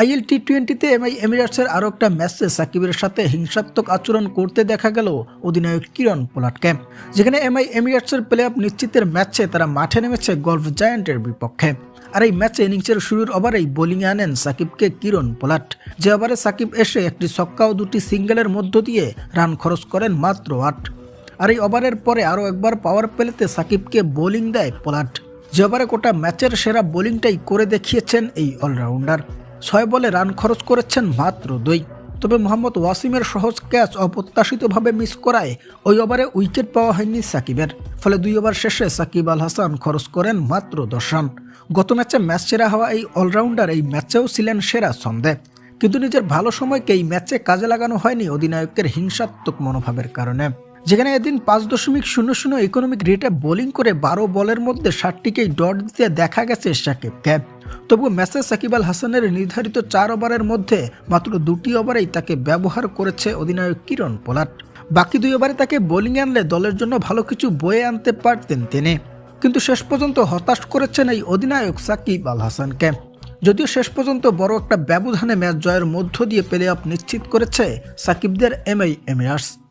IL টি টোয়েন্টিতে MI এমিরেটসের আরও একটা ম্যাচে সাকিবের সাথে হিংসাত্মক আচরণ করতে দেখা গেল অধিনায়ক কিরণ পোলাটকে। যেখানে এমআই এমিরেটসের প্লে অফ নিশ্চিতের ম্যাচে তারা মাঠে নেমেছে গল্ফ জায়ান্টের বিপক্ষে। আর এই ম্যাচে ইনিংসের শুরুর ওভারেই বোলিংয়ে আনেন সাকিবকে কিরণ পোলাট। যে ওভারে সাকিব এসে একটি ছক্কা ও দুটি সিঙ্গেলের মধ্য দিয়ে রান খরচ করেন মাত্র আট। আর এই ওভারের পরে আরও একবার পাওয়ার প্লেতে সাকিবকে বোলিং দেয় পোলাট। যে ওভারে গোটা ম্যাচের সেরা বোলিংটাই করে দেখিয়েছেন এই অলরাউন্ডার। ছয় বলে রান খরচ করেছেন মাত্র দুই। তবে মোহাম্মদ ওয়াসিমের সহজ ক্যাচ অপ্রত্যাশিতভাবে মিস করায় ওই ওভারে উইকেট পাওয়া হয়নি সাকিবের। ফলে দুই ওভার শেষে সাকিব আল হাসান খরচ করেন মাত্র দশ রান। গত ম্যাচে ম্যাচ সেরা হওয়া এই অলরাউন্ডার এই ম্যাচেও ছিলেন সেরা ছন্দে। কিন্তু নিজের ভালো সময়কে এই ম্যাচে কাজে লাগানো হয়নি অধিনায়কের হিংসাত্মক মনোভাবের কারণে। যেখানে এদিন পাঁচ দশমিক শূন্য শূন্য ইকোনমিক রেটে বোলিং করে বারো বলের মধ্যে ষাটটিকেই ডট দিতে দেখা গেছে সাকিবকে। তবু ম্যাচে সাকিব আল হাসানের নির্ধারিত চার ওভারের মধ্যে মাত্র দুটি ওভারেই তাকে ব্যবহার করেছে অধিনায়ক কিরণ পোলাট। বাকি দুই ওভারে তাকে বোলিং আনলে দলের জন্য ভালো কিছু বয়ে আনতে পারতেন তিনি। কিন্তু শেষ পর্যন্ত হতাশ করেছেন এই অধিনায়ক সাকিব আল হাসানকে। যদিও শেষ পর্যন্ত বড় একটা ব্যবধানে ম্যাচ জয়ের মধ্য দিয়ে প্লে অফ নিশ্চিত করেছে সাকিবদের এমআই এমিরাটস।